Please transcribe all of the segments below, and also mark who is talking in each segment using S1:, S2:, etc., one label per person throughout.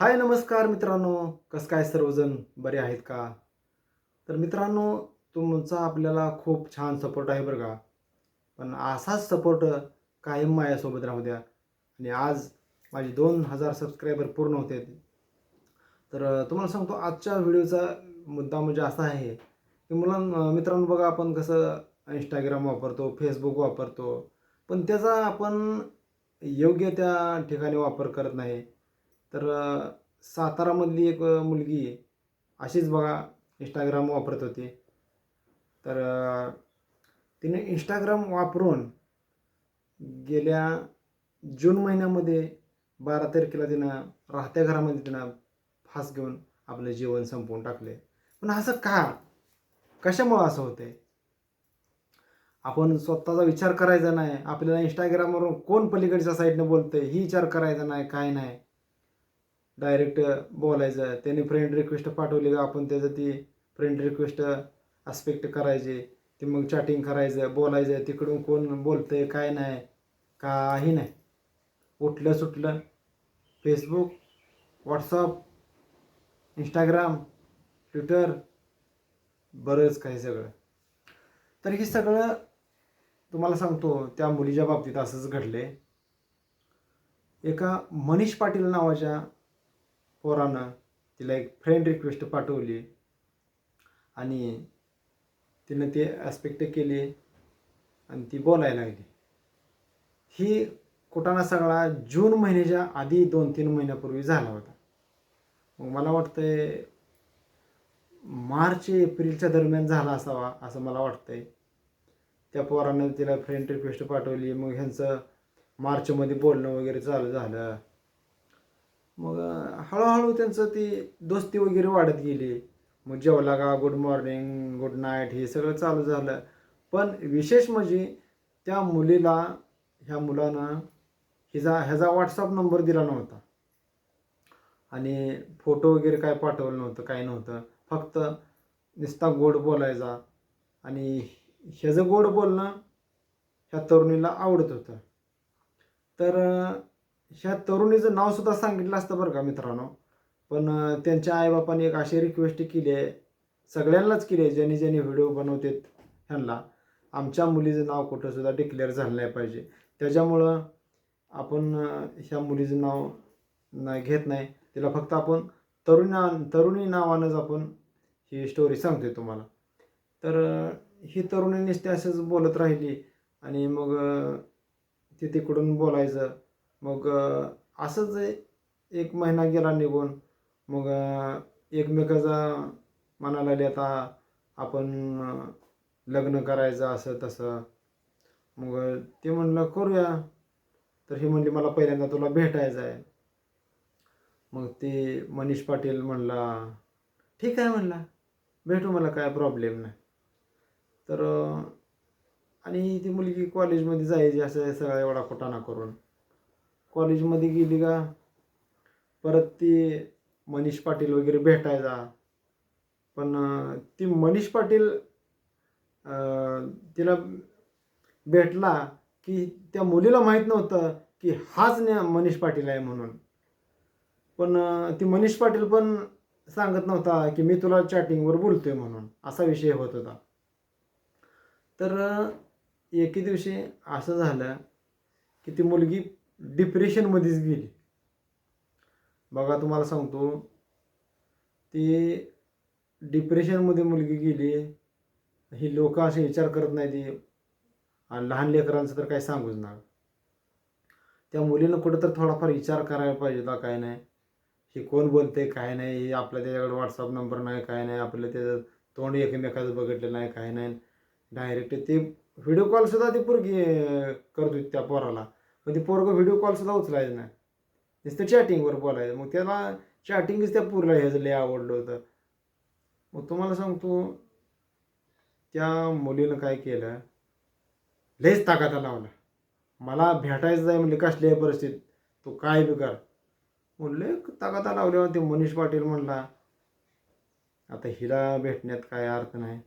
S1: हाय नमस्कार मित्रांनो. कसं काय सर्वजण? बरे आहेत का? तर मित्रांनो तुमचा आपल्याला खूप छान सपोर्ट आहे बरं का. पण असाच सपोर्ट कायम माझ्यासोबत राहू द्या. आणि आज माझे दोन हजार सबस्क्रायबर पूर्ण होते. तर तुम्हाला सांगतो आजच्या व्हिडिओचा मुद्दा म्हणजे असा आहे की मुलां मित्रांनो बघा आपण कसं इंस्टाग्राम वापरतो फेसबुक वापरतो पण त्याचा आपण योग्य त्या ठिकाणी वापर करत नाही. तर सातारामधली एक मुलगी अशीच बघा इंस्टाग्राम वापरत होती. तर तिने इंस्टाग्राम वापरून गेल्या जून महिन्यामध्ये बारा तारखेला तिनं राहत्या घरामध्ये तिनं फास घेऊन आपलं जीवन संपवून टाकले पण असं का? कशामुळं असं होते आपण स्वतःचा विचार करायचा नाही. आपल्याला इंस्टाग्रामवरून कोण पलीकडच्या साईडनं बोलतंय? ही विचार करायचा नाही काय नाही. डायरेक्ट बोलायचं. त्याने फ्रेंड रिक्वेस्ट पाठवली का? आपण त्याचं ती फ्रेंड रिक्वेस्ट अस्पेक्ट करायचे. ते मग चॅटिंग करायचं बोलायचं. तिकडून कोण बोलतंय काय नाही काही नाही. उठलं सुटलं. फेसबुक व्हॉट्सअप इंस्टाग्राम ट्विटर बरंच काही सगळं. तर हे सगळं तुम्हाला सांगतो त्या मुलीच्या बाबतीत असंच घडले एका मनीष पाटील नावाच्या पोरानं तिला एक फ्रेंड रिक्वेस्ट पाठवली. आणि तिनं ते ॲस्पेक्ट केले आणि ती बोलायला लागली. ही कुटाणा सगळा जून महिन्याच्या आधी दोन तीन महिन्यापूर्वी झाला होता. मग मला वाटतंय मार्च एप्रिलच्या दरम्यान झाला असावा असं मला वाटतंय. त्या पोरानं तिला फ्रेंड रिक्वेस्ट पाठवली. मग ह्यांचं मार्चमध्ये बोलणं वगैरे चालू झालं. मग हळूहळू त्यांचं ती दोस्ती वगैरे वाढत गेली. मग जेवला का गुड मॉर्निंग गुड नाईट हे सगळं चालू झालं. पण विशेष म्हणजे त्या मुलीला ह्या मुलानं हिचा ह्याचा व्हॉट्सअप नंबर दिला नव्हता. आणि फोटो वगैरे काय पाठवलं नव्हतं काय नव्हतं. फक्त नुसता गोड बोलायचा. आणि ह्याचं गोड बोलणं ह्या तरुणीला आवडत होतं. तर ह्या तरुणीचं नावसुद्धा सांगितलं असतं बरं का मित्रांनो. पण त्यांच्या आईबापाने एक अशी रिक्वेस्ट केली आहे. सगळ्यांनाच केली आहे. ज्यांनी ज्यांनी व्हिडिओ बनवतेत ह्यांना. आमच्या मुलीचं नाव कुठं सुद्धा डिक्लेअर झालं नाही पाहिजे. त्याच्यामुळं आपण ह्या मुलीचं नाव नाही घेत नाही. तिला फक्त आपण तरुणा तरुणी नावानंच आपण ही स्टोरी सांगतोय तुम्हाला. तर ही तरुणी नुसते असंच बोलत राहिली आणि मग ते तिकडून बोलायचं. मग असंच एक महिना गेला निघून. मग एकमेकाचा म्हणायला लागले आता आपण लग्न करायचं असं तसं. मग ते म्हणलं करूया. तर हे म्हणली मला पहिल्यांदा तुला भेटायचं आहे. मग ते मनीष पाटील म्हणला ठीक आहे म्हणला भेटू मला काय प्रॉब्लेम नाही. तर आणि ती मुलगी कॉलेजमध्ये जायची असं सगळा एवढा कुटाणा करून. कॉलेजमध्ये गेली का? परत ती मनीष पाटील वगैरे भेटायचा पण ती मनीष पाटील तिला भेटला की त्या मुलीला माहीत नव्हतं की हाच न मनीष पाटील आहे म्हणून. पण ती मनीष पाटील पण सांगत नव्हता की मी तुला चॅटिंगवर बोलतोय म्हणून. असा विषय होत होता. तर एके दिवशी असं झालं की ती मुलगी डिप्रेशनमध्येच गेली. बघा तुम्हाला सांगतो. ती डिप्रेशनमध्ये मुलगी गेली. ही लोक असे विचार करत नाही ती आणि लहान लेकरांचं तर काही सांगूच ना त्या मुलीनं कुठं तर थोडाफार विचार करायला पाहिजे होता काय नाही. हे कोण बोलते काय नाही. हे आपल्या त्याच्याकडे व्हॉट्सअप नंबर नाही काय नाही. आपलं त्याचं तोंड एकमेकाचं बघितलं नाही काय नाही. डायरेक्ट ते व्हिडिओ कॉलसुद्धा ती पोरगी करत होती त्या पोराला. पण ते पोरगं व्हिडिओ कॉलसुद्धा उचलायचं नाही. नुसतं चॅटिंगवर बोलायचं. मग त्याला चॅटिंगच त्या पुरला ह्याचं लय आवडलं होतं. मग तुम्हाला सांगतो त्या मुलीनं काय केलं? लयच ताकद लावला. मला भेटायचं आहे म्हणजे कसल्याही परिस्थितीत तू काय बी कर म्हणले ताकाता लावल्यावर ते मनीष पाटील म्हणला आता हिला भेटण्यात काय अर्थ नाही.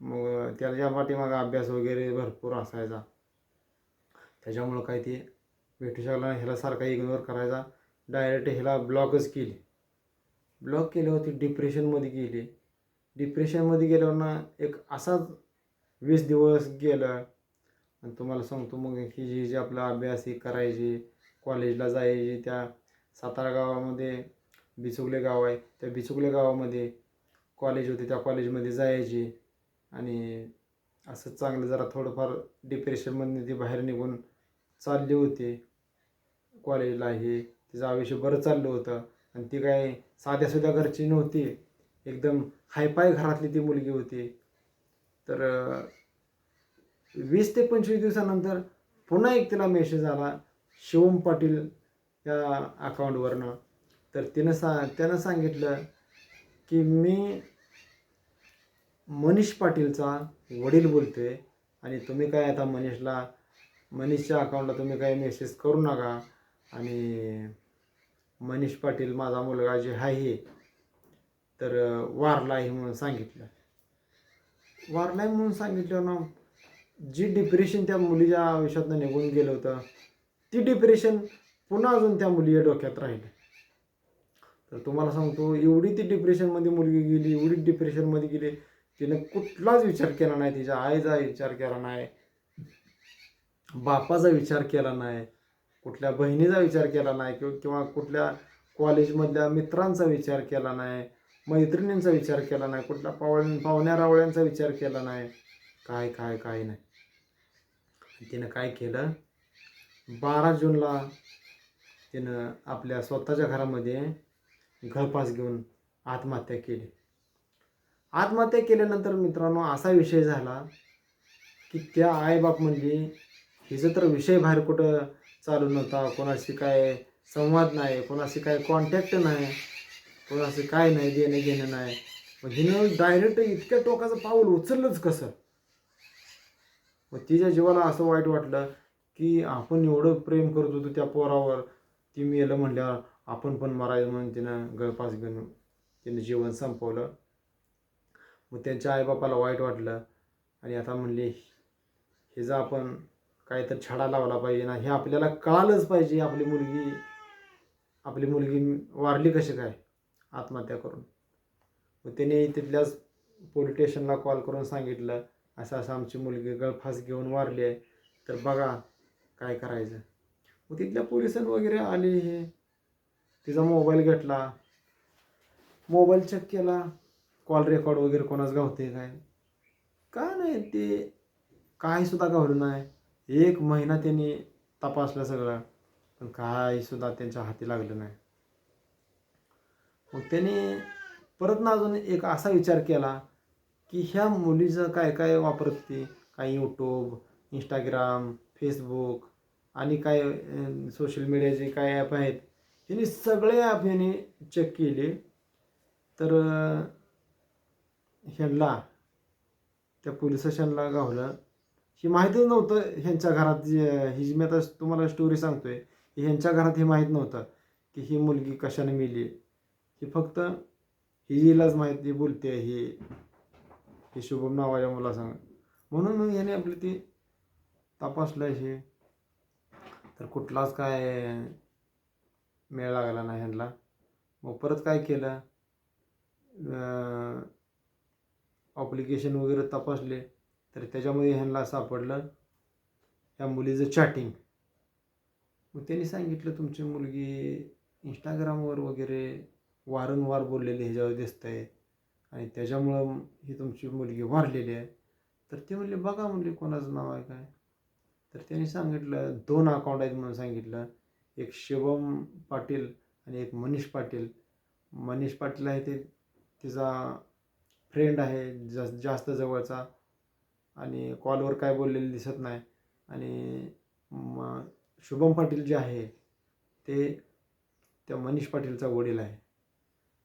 S1: मग त्याच्या पाठीमागं अभ्यास वगैरे भरपूर असायचा. त्याच्यामुळं काय ते भेटू शकला नाही ह्याला सारखा इग्नोर करायचा. डायरेक्ट ह्याला ब्लॉकच केली. ब्लॉक केल्यावर ती डिप्रेशनमध्ये गेली. डिप्रेशनमध्ये गेल्यावर ना एक असाच वीस दिवस गेलं. आणि तुम्हाला सांगतो मग ही जी जी आपला अभ्यास ही करायची कॉलेजला जायची त्या सातारा गावामध्ये बिचुकले गाव आहे. त्या बिचुकले गावामध्ये कॉलेज होते त्या कॉलेजमध्ये जायची. आणि असं चांगलं जरा थोडंफार डिप्रेशनमधून ती बाहेर निघून चालली होती. कॉलेजला हे. तिचं आयुष्य बरं चाललं होतं. आणि ती काय साध्या सुध्या घरची नव्हती. एकदम हायपाय घरातली ती मुलगी होती. तर वीस ते पंचवीस दिवसानंतर पुन्हा एक तिला मेसेज आला शिवम पाटील या अकाउंटवरनं तर तिनं सा त्यानं सांगितलं की मी मनीष पाटीलचा वडील बोलतोय. आणि तुम्ही काय आता मनीषला मनीषच्या अकाउंटला तुम्ही काही मेसेज करू नका. आणि मनीष पाटील माझा मुलगा जे आहे तर वारला आहे म्हणून सांगितलं. वारला आहे म्हणून सांगितलं ना. जी डिप्रेशन त्या मुलीच्या आयुष्यातनं निघून गेलं होतं ती डिप्रेशन पुन्हा अजून त्या मुलीच्या डोक्यात राहिलं. तर तुम्हाला सांगतो एवढी ती डिप्रेशनमध्ये मुलगी गेली एवढी डिप्रेशनमध्ये गेली तिनं कुठलाच विचार केला नाही तिच्या आईचा विचार केला नाही. बापाचा विचार केला नाही कुठल्या बहिणीचा विचार केला नाही किंवा किंवा कुठल्या कॉलेजमधल्या मित्रांचा विचार केला नाही मैत्रिणींचा विचार केला नाही कुठल्या पावळ पाहुण्या रावळ्यांचा विचार केला नाही. काय काय काय नाही. तिनं काय केलं? बारा जूनला तिनं आपल्या स्वतःच्या घरामध्ये गळपास घेऊन आत्महत्या केली. आत्महत्या केल्यानंतर मित्रांनो असा विषय झाला की त्या आईबाप म्हणजे हिचं तर विषय बाहेर कुठं चालू नव्हता. कोणाशी काय संवाद नाही कोणाशी काय कॉन्टॅक्ट नाही कोणाशी काय नाही देणं घेणं नाही. मग हिनं डायरेक्ट इतक्या टोकाचं पाऊल उचललंच कसं? मग तिच्या जीवाला असं वाईट वाटलं की आपण एवढं प्रेम करत होतो त्या पोरावर. ती मेलं म्हणल्यावर आपण पण मरायचं म्हणून तिनं गळपास घेऊन तिनं जीवन संपवलं. मग त्यांच्या आईबापाला वाईट वाटलं. आणि आता म्हणले जर आपण काय तर छडा लावला पाहिजे ना हे आपल्याला कळालंच पाहिजे आपली मुलगी आपली मुलगी वारली कशी काय आत्महत्या करून. मग त्याने तिथल्याच पोलीस स्टेशनला कॉल करून सांगितलं असं असं आमची मुलगी गळफास घेऊन वारली आहे तर बघा काय करायचं. मग तिथल्या पोलिसां वगैरे आले हे. तिचा मोबाईल घेतला. मोबाईल चेक केला. कॉल रेकॉर्ड वगैरे कोणाच गावते काय? काय नाही ते काही सुद्धा गावलं नाही. एक महिना त्यांनी तपासला सगळं पण काहीसुद्धा त्यांच्या हाती लागलं नाही. मग त्यांनी परत ना अजून एक असा विचार केला की ह्या मुलीचं काय काय वापरत? ती काय यूट्यूब इंस्टाग्राम फेसबुक आणि काय सोशल मीडियाचे काय ॲप आहेत ह्यांनी सगळे ॲप ह्यांनी चेक केले. तर ह्यांना त्या पोलीस स्टेशनला गावलं. ही माहितीच नव्हतं ह्यांच्या घरात ही मी आता तुम्हाला स्टोरी सांगतोय की ह्यांच्या घरात हे माहीत नव्हतं की ही मुलगी कशाने मेली. ही फक्त हिलाच माहिती बोलते ही हे शुभम नावाच्या मुला सांग म्हणून मग याने आपली ती तपासलं हे. तर कुठलाच काय मेळ लागला नाही ह्यांना. मग परत काय केलं? ॲप्लिकेशन वगैरे तपासले. तर त्याच्यामध्ये ह्यांना सापडलं. त्या मुलीचं चॅटिंग मग त्यांनी सांगितलं तुमची मुलगी इंस्टाग्रामवर वगैरे वारंवार बोललेली ह्याच्यावर दिसत आहे आणि त्याच्यामुळं ही तुमची मुलगी वारलेली आहे. तर ते म्हणले बघा म्हणले कोणाचं नाव आहे काय? तर त्यांनी सांगितलं दोन अकाउंट आहेत म्हणून सांगितलं. एक शिवम पाटील आणि एक मनीष पाटील. मनीष पाटील आहे ते तिचा फ्रेंड आहे जास्त जास्त जवळचा. आणि कॉलवर काय बोललेलं दिसत नाही. आणि म शुभम पाटील जे आहे ते त्या मनीष पाटीलचा वडील आहे.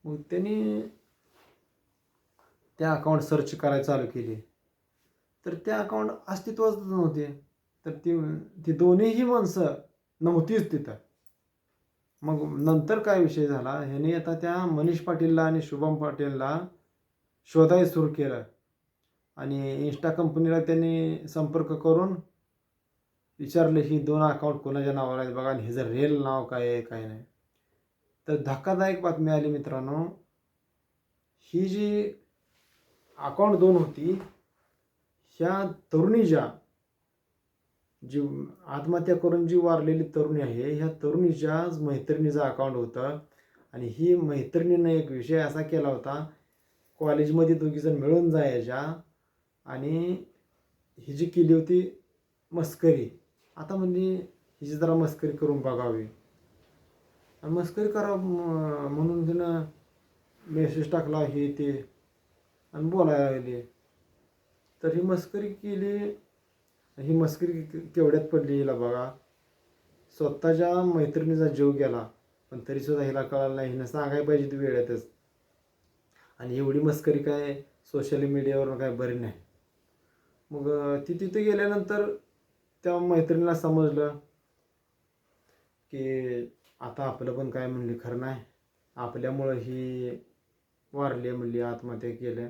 S1: मग त्यांनी त्या अकाउंट सर्च करायला चालू केली. तर त्या अकाउंट अस्तित्वातच नव्हते. तर ती ती दोन्हीही माणसं नव्हतीच तिथं. मग नंतर काय विषय झाला? ह्याने आता त्या मनीष पाटीलला आणि शुभम पाटीलला शोधायला सुरू केलं. आणि इन्स्टा कंपनीला त्यांनी संपर्क करून विचारले ही दोन अकाउंट कोणाच्या नावावर आहेत बघा आणि हिचं रिअल नाव काय आहे काय नाही. तर धक्कादायक बातमी आली मित्रांनो. ही जी अकाउंट दोन होती ह्या तरुणी ज्या जी आत्महत्या करून जी वारलेली तरुणी आहे ह्या तरुणीच्या मैत्रिणीचं अकाउंट होतं आणि ही मैत्रिणीनं एक विषय असा केला होता कॉलेजमध्ये दोघीजण मिळून जायच्या आणि ही जी केली होती मस्करी आता म्हणजे हिची जरा मस्करी करून बघावी. आणि मस्करी करा म्हणून तिनं मेसेज टाकला हे ते आणि बोलायला लागली. तर ही मस्करी केली ही मस्करी केवढ्यात पडली हिला बघा. स्वतःच्या मैत्रिणीचा जीव गेला पण तरीसुद्धा हिला कळालं नाही हिनं सांगायला पाहिजे ती वेळेतच. आणि एवढी मस्करी काय सोशल मीडियावर काय बरी नाही. मग ती तिथे गेल्यानंतर त्या मैत्रिणीला समजलं की आता आपलं पण काय म्हणली खरं नाही. आपल्यामुळं ही वारली म्हणली आत्महत्या केल्या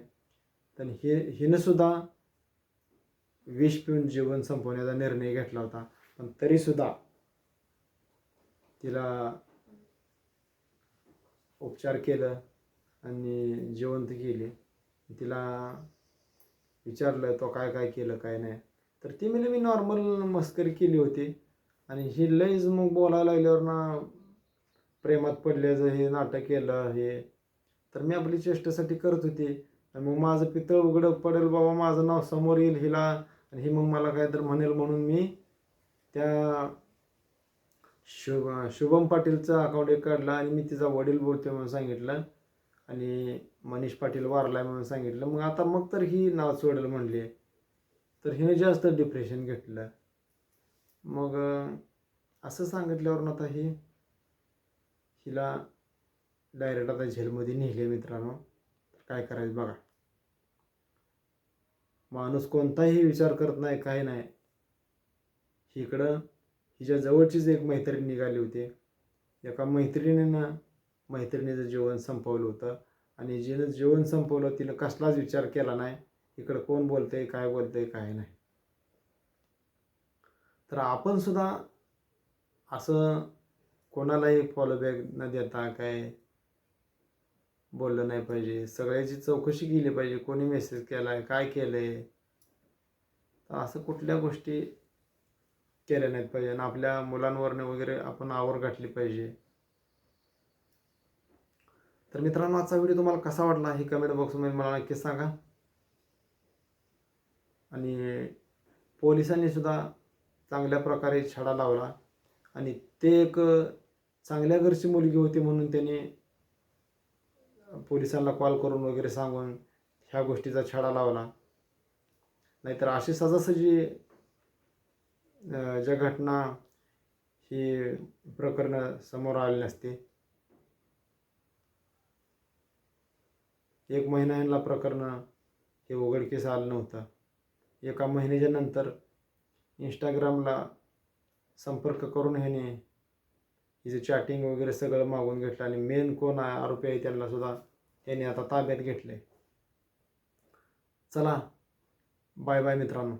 S1: तर हे हिनं सुद्धा विष पिऊन जीवन संपवण्याचा निर्णय घेतला होता. पण तरीसुद्धा तिला उपचार केलं आणि जिवंत केली. तिला विचारलं तो काय काय केलं काय नाही. तर ती म्हणजे मी नॉर्मल मस्करी केली होती. आणि ही लईच मग बोलायला लागल्यावर ना प्रेमात पडल्याचं हे नाटक केलं हे. तर मी आपली चेष्टेसाठी करत होती. आणि मग माझं पितळ उघडं पडेल बाबा माझं नाव समोर येईल हिला. आणि ही मग मला काय तर म्हणेल म्हणून मी त्या शुभ शुभम पाटीलचा अकाउंट एक काढला आणि मी तिचा वडील बोलतो म्हणून सांगितलं. आणि मनीष पाटील वारलाय म्हणून सांगितलं. मग आता मग तर ही नाव सोडलं म्हणली. तर हिने जास्त डिप्रेशन घेतलं. मग असं सांगितल्यावर आता ही हिला डायरेक्ट आता झेलमध्ये नेले मित्रांनो. तर काय करायचं बघा. माणूस कोणताही विचार करत नाही काय नाही. इकडं हिच्या जवळचीच एक मैत्रीण निघाली होती. एका मैत्रिणीनं मैत्रिणीचं जीवन संपवलं होतं. आणि जिनं जेवण संपवलं तिनं कसलाच विचार केला नाही. इकडं कोण बोलतंय काय बोलतंय काय नाही. तर आपण सुद्धा असं कोणालाही फॉलोबॅक न देता काय बोललं नाही पाहिजे. सगळ्याची चौकशी केली पाहिजे. कोणी मेसेज केला आहे काय केलं आहे तर असं कुठल्या गोष्टी केल्या नाहीत पाहिजे. आणि आपल्या मुलांवरनं वगैरे आपण आवर गाठली पाहिजे. तर मित्रांनो आजचा व्हिडिओ तुम्हाला कसा वाटला हे कमेंट बॉक्समध्ये मला नक्कीच सांगा. आणि पोलिसांनी सुद्धा चांगल्या प्रकारे छडा लावला. आणि ते एक चांगल्या घरची मुलगी होती म्हणून त्यांनी पोलिसांना कॉल करून वगैरे सांगून ह्या गोष्टीचा छडा लावला. नाहीतर अशी सजासजी ज्या घटना ही प्रकरणं समोर आली नसते एक महिना यांना प्रकरणं हे उघडकीस आलं नव्हतं. एका महिन्याच्या नंतर इंस्टाग्रामला संपर्क करून ह्याने हिचं चॅटिंग वगैरे सगळं मागून घेतलं आणि मेन कोण आहे आरोपी आहे त्यांना सुद्धा आता ताब्यात घेतले चला बाय बाय मित्रांनो.